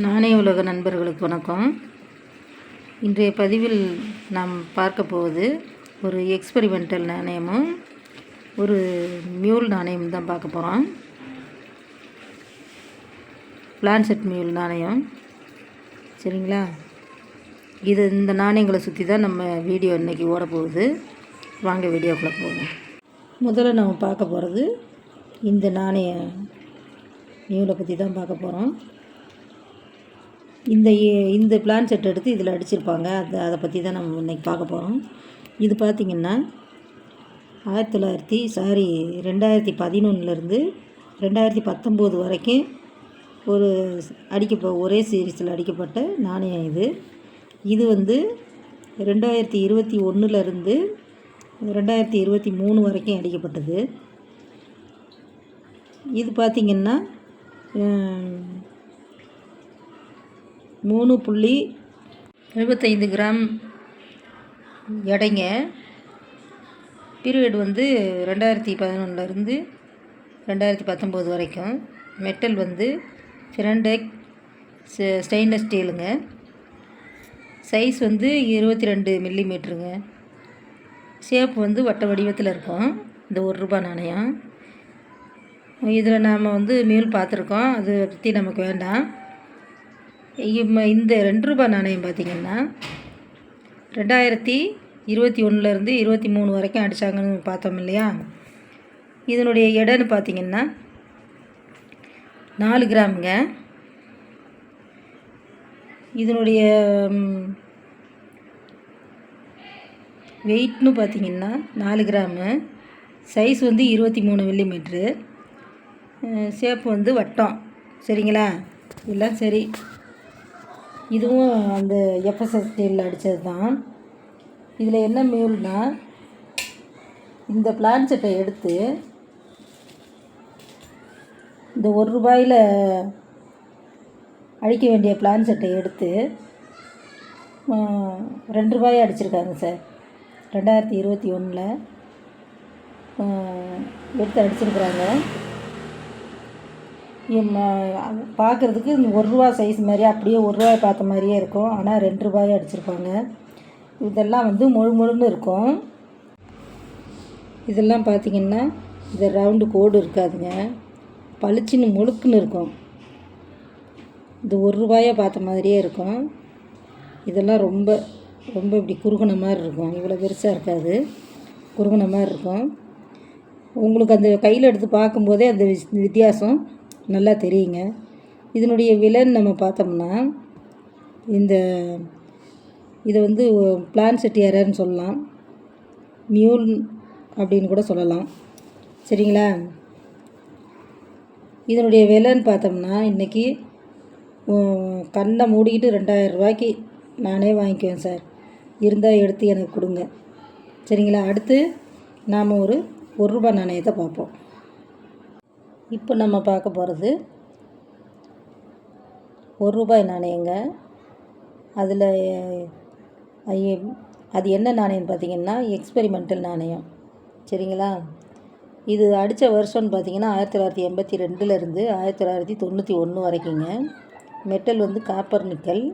நாணய உலக நண்பர்களுக்கு வணக்கம். இன்றைய பதிவில் நாம் பார்க்க போவது ஒரு எக்ஸ்பெரிமெண்டல் நாணயமும் ஒரு மியூல் நாணயம் தான் பார்க்க போகிறோம் பிளான்செட் மியூல் நாணயம். சரிங்களா? இது இந்த நாணயங்களை சுற்றி தான் நம்ம வீடியோ இன்றைக்கி ஓட போகுது. வாங்க வீடியோக்குள்ளே போவோம். முதல்ல நம்ம பார்க்க போகிறது இந்த நாணய மியூலை பற்றி தான் பார்க்க போகிறோம் இந்த ஏ- இந்த பிளான் செட் எடுத்து இதில் அடிச்சிருப்பாங்க. அது அதை பற்றி தான் நம்ம இன்றைக்கி பார்க்க போகிறோம் இது பார்த்திங்கன்னா ஆயிரத்தி தொள்ளாயிரத்தி சாரி ரெண்டாயிரத்தி பதினொன்றுலேருந்து ரெண்டாயிரத்தி பத்தொம்போது வரைக்கும் ஒரு அடிக்க ஒரே சீரீஸில் அடிக்கப்பட்ட நாணயம் இது. இது வந்து ரெண்டாயிரத்தி இருபத்தி ஒன்றுலேருந்து ரெண்டாயிரத்தி இருபத்தி மூணு வரைக்கும் அடிக்கப்பட்டது. இது பார்த்திங்கன்னா மூணு புள்ளி எழுபத்தைந்து கிராம் எடைங்க. பீரியட் வந்து ரெண்டாயிரத்தி பதினொன்றுலேருந்து ரெண்டாயிரத்தி பத்தொம்போது வரைக்கும். மெட்டல் வந்து ஃபிரண்டெக் ஸ்டெயின்லெஸ் ஸ்டீலுங்க. சைஸ் வந்து இருபத்தி ரெண்டு மில்லி மீட்ருங்க ஷேப் வந்து வட்ட வடிவத்தில் இருக்கும். இந்த ஒரு ரூபாய் நாணயம். இதில் நாம் வந்து மீல் பார்த்துருக்கோம். அதை பற்றி நமக்கு வேண்டாம். இந்த ரெண்டு ரூபாய் நாணயம் பார்த்திங்கன்னா ரெண்டாயிரத்தி இருபத்தி ஒன்றுலேருந்து இருபத்தி மூணு வரைக்கும் அடித்தாங்கன்னு பார்த்தோம் இல்லையா? இதனுடைய எடைன்னு பார்த்திங்கன்னா நாலு கிராமுங்க. இதனுடைய வெயிட்னு பார்த்திங்கன்னா நாலு கிராமு. சைஸ் வந்து இருபத்தி மூணு மில்லிமீட்ரு. ஷேப் வந்து வட்டம். சரிங்களா? எல்லாம் சரி. இதுவும் அந்த எஃப்எஸ்எஸ் ஸ்டீலில் அடித்தது தான் இதில் என்ன மேல்னா இந்த பிளான் செட்டை எடுத்து இந்த ஒரு ரூபாயில் அழிக்க வேண்டிய பிளான் செட்டை எடுத்து ரெண்டு ரூபாயாக அடிச்சிருக்காங்க சார். ரெண்டாயிரத்தி இருபத்தி ஒன்றில் எடுத்து அடிச்சிருக்கிறாங்க. பார்க்குறதுக்கு இந்த ஒரு ரூபா சைஸ் மாதிரி அப்படியே ஒரு ரூபாய் பார்த்த மாதிரியே இருக்கும். ஆனால் ரெண்டு ரூபாய் அடிச்சிருப்பாங்க. இதெல்லாம் வந்து முழு முழுன்னு இருக்கும். இதெல்லாம் பார்த்திங்கன்னா இந்த ரவுண்டு கோடு இருக்காதுங்க. பளிச்சின்னு முழுக்குன்னு இருக்கும். இது ஒரு ரூபாயை பார்த்த மாதிரியே இருக்கும். இதெல்லாம் ரொம்ப ரொம்ப இப்படி குறுகுன மாதிரி இருக்கும். இவ்வளோ பெருசாக இருக்காது. குறுகுன மாதிரி இருக்கும். உங்களுக்கு அந்த கையில் எடுத்து பார்க்கும்போதே அந்த விஸ்- வித்தியாசம். நல்லா தெரியுங்க. இதனுடைய விலைன்னு நம்ம பார்த்தோம்னா இந்த இதை வந்து பிளான் செட்டியாரன்னு சொல்லலாம். மியூல் அப்படின்னு கூட சொல்லலாம். சரிங்களா? இதனுடைய விலைன்னு பார்த்தோம்னா இன்றைக்கி கண்ணை மூடிக்கிட்டு ரெண்டாயிரம் ரூபாய்க்கு நானே வாங்கிக்குவேன் சார். இருந்தால் எடுத்து எனக்கு கொடுங்க. சரிங்களா? அடுத்து நாம் ஒரு ஒரு ரூபாய் நாணயத்தை பார்ப்போம். இப்போ நம்ம பார்க்க போகிறது ஒரு ரூபாய் நாணயங்க. அதில் அது என்ன நாணயம் பார்த்தீங்கன்னா எக்ஸ்பெரிமெண்டல் நாணயம். சரிங்களா? இது அடித்த வருஷம்னு பார்த்தீங்கன்னா ஆயிரத்தி தொள்ளாயிரத்தி எண்பத்தி ரெண்டுலேருந்து ஆயிரத்தி தொள்ளாயிரத்தி தொண்ணூற்றி ஒன்று வரைக்குங்க. மெட்டல் வந்து காப்பர் நிக்கல்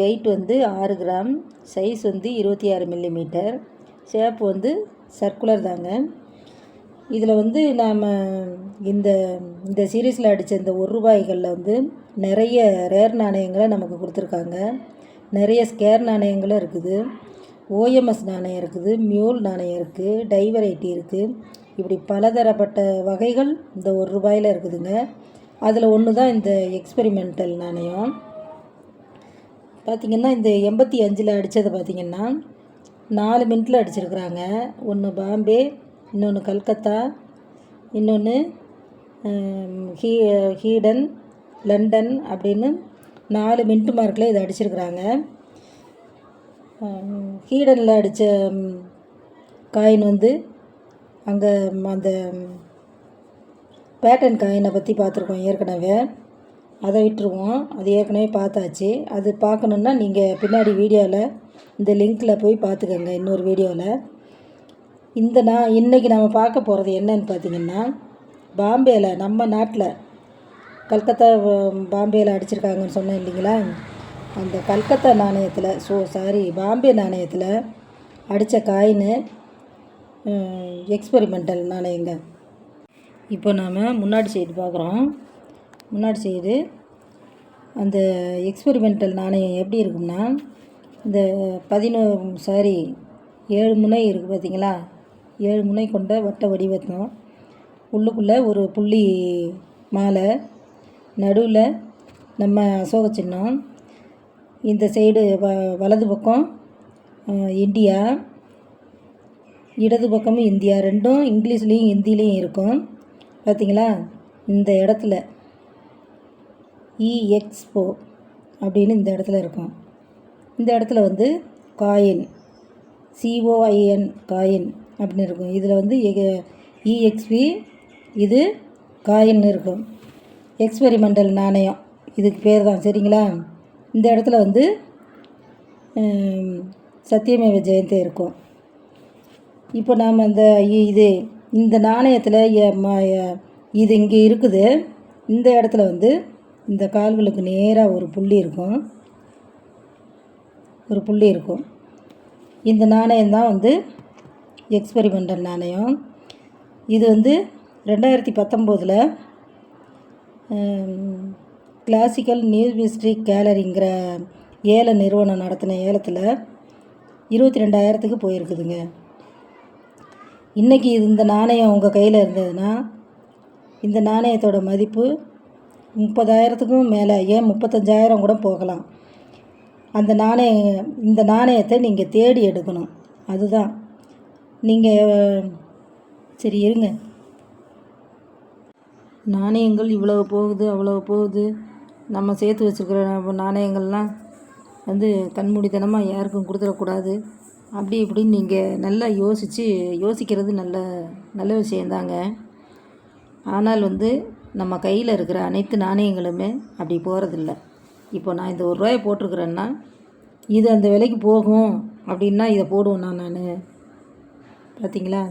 வெயிட் வந்து ஆறு கிராம். சைஸ் வந்து இருபத்தி ஆறு மில்லிமீட்டர் ஷேப் வந்து சர்க்குலர் தாங்க. இதில் வந்து நாம் இந்த இந்த சீரீஸில் அடித்த இந்த ஒரு ரூபாய்களில் வந்து நிறைய ரேர் நாணயங்களை நமக்கு கொடுத்துருக்காங்க. நிறைய ஸ்கேர் நாணயங்களும் இருக்குது. ஓஎம்எஸ் நாணயம் இருக்குது மியூல் நாணயம் இருக்குது டைவரைட்டி இருக்குது. இப்படி பலதரப்பட்ட வகைகள் இந்த ஒரு ரூபாயில் இருக்குதுங்க. அதில் ஒன்று தான் இந்த எக்ஸ்பெரிமெண்டல் நாணயம். பார்த்திங்கன்னா இந்த எண்பத்தி அஞ்சில் அடித்தது பார்த்திங்கன்னா நாலு மினிட்டில் அடிச்சிருக்கிறாங்க. ஒன்று பாம்பே இன்னொன்று கல்கத்தா இன்னொன்று ஹீ ஹீடன் லண்டன் அப்படின்னு நாலு மின்ட் மார்க்கில் இதை அடிச்சிருக்கிறாங்க. ஹீடனில் அடித்த காயின் வந்து அங்கே அந்த பேட்டன் காயினை பற்றி பார்த்துருக்கோம் ஏற்கனவே. அதை விட்டுருவோம். அது ஏற்கனவே பார்த்தாச்சு. அது பார்க்கணுன்னா நீங்கள் பின்னாடி வீடியோவில் இந்த லிங்க்கில் போய் பார்த்துக்கோங்க இன்னொரு வீடியோவில் இந்த நான் இன்றைக்கி நம்ம பார்க்க போகிறது என்னன்னு பார்த்தீங்கன்னா பாம்பேயில் நம்ம நாட்டில் கல்கத்தா பாம்பேயில் அடிச்சிருக்காங்கன்னு சொன்னேன் இல்லைங்களா? அந்த கல்கத்தா நாணயத்தில் ஸோ சாரி பாம்பே நாணயத்தில் அடித்த காயின் எக்ஸ்பெரிமெண்டல் நாணயங்க. இப்போ நாம் முன்னாடி சைடு பார்க்குறோம். முன்னாடி சைடு அந்த எக்ஸ்பெரிமெண்டல் நாணயம் எப்படி இருக்கும்னா இந்த பதினோ சாரி ஏழு முனை இருக்குது பார்த்தீங்களா? ஏழு முனை கொண்ட வட்ட வடிவத்தம் உள்ளுக்குள்ளே ஒரு புள்ளி மாலை நடுவில் நம்ம அசோக சின்னம் இந்த சைடு வ வலது பக்கம் இந்தியா இடது பக்கமும் இந்தியா ரெண்டும் இங்கிலீஷ்லேயும் ஹிந்திலையும் இருக்கும். பார்த்தீங்களா இந்த இடத்துல இஎக்ஸ்போ அப்படின்னு இந்த இடத்துல இருக்கும். இந்த இடத்துல வந்து காயின் சிஓஐஎன் காயின். அப்படின்னு இருக்கும். இதில் வந்து இஎக்ஸ்பி இது காயின் இருக்கும். எக்ஸ்பெரிமெண்டல் நாணயம். இதுக்கு பேர் தான் சரிங்களா? இந்த இடத்துல வந்து சத்தியமேவ ஜெயந்தி இருக்கும். இப்போ நாம் அந்த இது இந்த நாணயத்தில் இது இங்கே இருக்குது. இந்த இடத்துல வந்து இந்த கால்களுக்கு நேராக ஒரு புள்ளி இருக்கும். ஒரு புள்ளி இருக்கும். இந்த நாணயம் தான் வந்து எக்ஸ்பெரிமெண்டல் நாணயம். இது வந்து ரெண்டாயிரத்தி பத்தொம்போதில் கிளாசிக்கல் நியூ ஹிஸ்ட்ரி கேலரிங்கிற ஏல நிறுவனம் நடத்தின ஏலத்தில் இருபத்தி ரெண்டாயிரத்துக்கு போயிருக்குதுங்க. இன்றைக்கி இந்த நாணயம் உங்கள் கையில் இருந்ததுன்னா இந்த நாணயத்தோட மதிப்பு முப்பதாயிரத்துக்கும் மேலே ஏன் முப்பத்தஞ்சாயிரம் கூட போகலாம். அந்த நாணயம் இந்த நாணயத்தை நீங்கள் தேடி எடுக்கணும். அதுதான். நீங்கள் சரி இருங்க. நாணயங்கள் இவ்வளவு போகுது அவ்வளவு போகுது. நம்ம சேர்த்து வச்சுருக்கிற நாணயங்கள்லாம் வந்து கண்மூடித்தனமாக யாருக்கும் கொடுத்துடக்கூடாது. அப்படி இப்படின்னு நீங்கள் நல்லா யோசித்து யோசிக்கிறது நல்ல நல்ல விஷயந்தாங்க. ஆனால் வந்து நம்ம கையில் இருக்கிற அனைத்து நாணயங்களுமே அப்படி போகிறதில்ல இப்போ நான் இந்த ஒரு ரூபாயை போட்டிருக்கிறேன்னா இது அந்த விலைக்கு போகும் அப்படின்னா இதை போடுவேண்ணா நான். பார்த்தீங்களா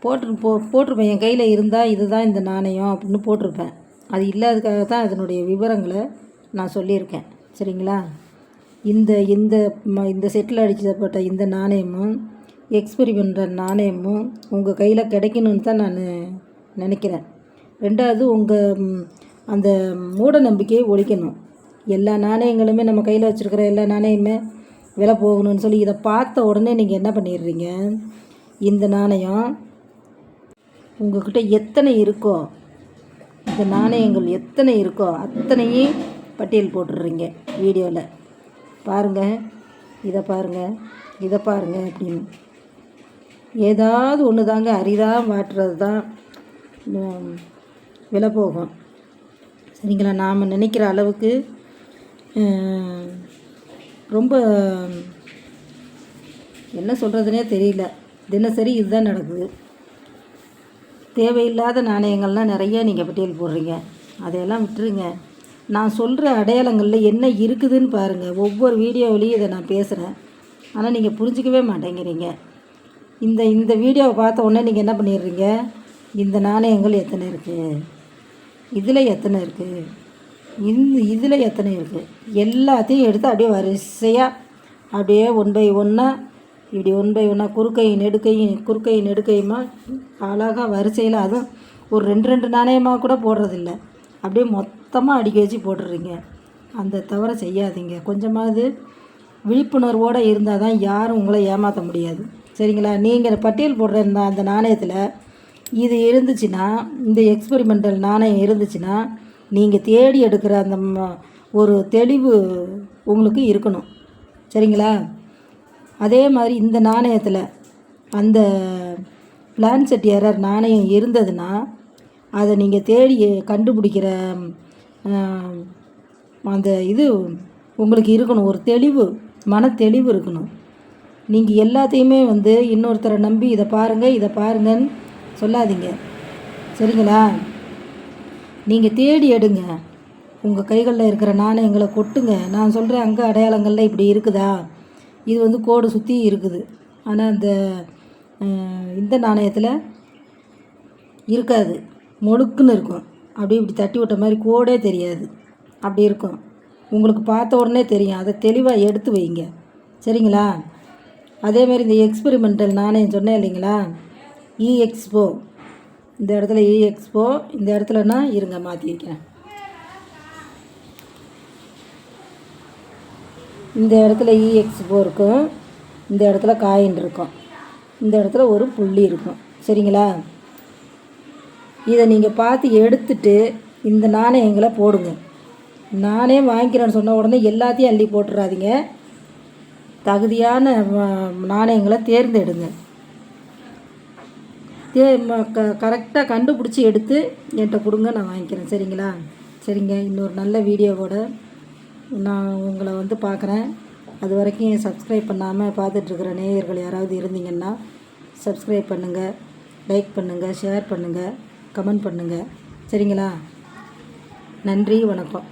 போட்டு போ போட்டிருப்பேன். என் கையில் இருந்தால் இதுதான் இந்த நாணயம் அப்படின்னு போட்டிருப்பேன். அது இல்லாததுக்காக தான் அதனுடைய விவரங்களை நான் சொல்லியிருக்கேன். சரிங்களா? இந்த இந்த ம- இந்த செட்டில் அடிக்கப்பட்ட இந்த நாணயமும் எக்ஸ்பெரிமெண்டல் நாணயமும் உங்கள் கையில் கிடைக்கணும்னு தான் நான் நினைக்கிறேன். ரெண்டாவது உங்கள் அந்த மூட நம்பிக்கையை ஒழிக்கணும். எல்லா நாணயங்களுமே நம்ம கையில் வச்சுருக்கிற எல்லா நாணயமே விலை போகணும்னு சொல்லி இதை பார்த்த உடனே நீங்கள் என்ன பண்ணிடுறீங்க? இந்த நாணயம் உங்கள்கிட்ட எத்தனை இருக்கோ இந்த நாணயங்கள் எத்தனை இருக்கோ அத்தனையும் பட்டியல் போட்டுடுறீங்க வீடியோவில் பாருங்கள் இதை பாருங்கள் இதை பாருங்கள் அப்படின்னு. ஏதாவது ஒன்று தாங்க அரிதாக மாட்டுறது தான் விலை போகும். சரிங்களா? நாம் நினைக்கிற அளவுக்கு ரொம்ப என்ன சொல்கிறதுனே தெரியல. தினசரி இதுதான் நடக்குது. தேவையில்லாத நாணயங்கள்லாம் நிறைய நீங்கள் பட்டியல் போடுறீங்க. அதையெல்லாம் விட்டுருங்க. நான் சொல்கிற அடையாளங்களில் என்ன இருக்குதுன்னு பாருங்கள் ஒவ்வொரு வீடியோவிலையும் இதை நான் பேசுகிறேன் ஆனால் நீங்கள் புரிஞ்சிக்கவே மாட்டேங்கிறீங்க. இந்த இந்த வீடியோவை பார்த்த உடனே நீங்கள் என்ன பண்ணிடுறீங்க? இந்த நாணயங்கள் எத்தனை இருக்குது இதில் எத்தனை இருக்குது இந்த இதில் எத்தனை இருக்குது எல்லாத்தையும் எடுத்து அப்படியே வரிசையாக அப்படியே ஒன் பை ஒன்னாக இப்படி ஒன் பை ஒன்னாக குறுக்கை நெடுக்கையும் குறுக்கை நெடுக்கையுமா அழகாக வரிசையில் அதுவும் ஒரு ரெண்டு ரெண்டு நாணயமாக கூட போடுறதில்ல. அப்படியே மொத்தமாக அடிக்க வச்சு போட்டுடுறீங்க அந்த தவிர செய்யாதீங்க. கொஞ்சமாவது விழிப்புணர்வோடு இருந்தால் தான் யாரும் உங்களை ஏமாற்ற முடியாது. சரிங்களா? நீங்கள் பட்டியல் போடுற இந்த அந்த நாணயத்தில் இது இருந்துச்சுன்னா இந்த எக்ஸ்பெரிமெண்டல் நாணயம் இருந்துச்சுன்னா நீங்கள் தேடி எடுக்கிற அந்த ம- ஒரு தெளிவு உங்களுக்கு இருக்கணும். சரிங்களா? அதே மாதிரி இந்த நாணயத்தில் அந்த பிளான் செட் எரர் நாணயம் இருந்ததுன்னா அதை நீங்கள் தேடி கண்டுபிடிக்கிற அந்த இது உங்களுக்கு இருக்கணும். ஒரு தெளிவு மன தெளிவு இருக்கணும். நீங்கள் எல்லாத்தையுமே வந்து இன்னொருத்தரை நம்பி இதை பாருங்கள் இதை பாருங்கன்னு சொல்லாதீங்க. சரிங்களா? நீங்கள் தேடி எடுங்க. உங்கள் கைகளில் இருக்கிற நாணயங்களை கொட்டுங்க. நான் சொல்கிறேன் அங்கே அடையாளங்களில் இப்படி இருக்குதா? இது வந்து கோடு சுற்றி இருக்குது. ஆனால் அந்த இந்த நாணயத்தில் இருக்காது. மொடுக்குன்னு இருக்கும். அப்படியே இப்படி தட்டி விட்ட மாதிரி கோடே தெரியாது. அப்படி இருக்கும். உங்களுக்கு பார்த்த உடனே தெரியும். அதை தெளிவாக எடுத்து வைங்க. சரிங்களா? அதேமாரி இந்த எக்ஸ்பெரிமெண்டல் நாணயம் சொன்னேன் இல்லைங்களா? E இஎக்ஸ்போ இந்த இடத்துல இஎக்ஸ்போ இந்த இந்த இடத்துலனா இருங்க மாற்றிக்கிறேன் இந்த இடத்துல e, இஎக்ஸ்போ இருக்கும். இந்த இடத்துல காயின் இருக்கும். இந்த இடத்துல ஒரு புள்ளி இருக்கும். சரிங்களா? இதை நீங்கள் பார்த்து எடுத்துட்டு இந்த நாணயங்களை போடுங்க. நானே வாங்கிக்கிறேன்னு சொன்ன உடனே எல்லாத்தையும் அள்ளி போட்டுறாதீங்க. தகுதியான நாணயங்களை தேர்ந்தெடுங்க. தே க கரெக்டாக கண்டுபிடிச்சி எடுத்து என்கிட்ட கொடுங்க நான் வாங்கிக்கிறேன். சரிங்களா? சரிங்க இன்னொரு நல்ல வீடியோவோட நான் உங்களை வந்து பார்க்குறேன். அது வரைக்கும் சப்ஸ்கிரைப் பண்ணாமல் பார்த்துட்ருக்குற நேயர்கள் யாராவது இருந்தீங்கன்னா சப்ஸ்கிரைப் பண்ணுங்கள் லைக் பண்ணுங்கள் ஷேர் பண்ணுங்கள் கமெண்ட் பண்ணுங்கள் சரிங்களா? நன்றி வணக்கம்.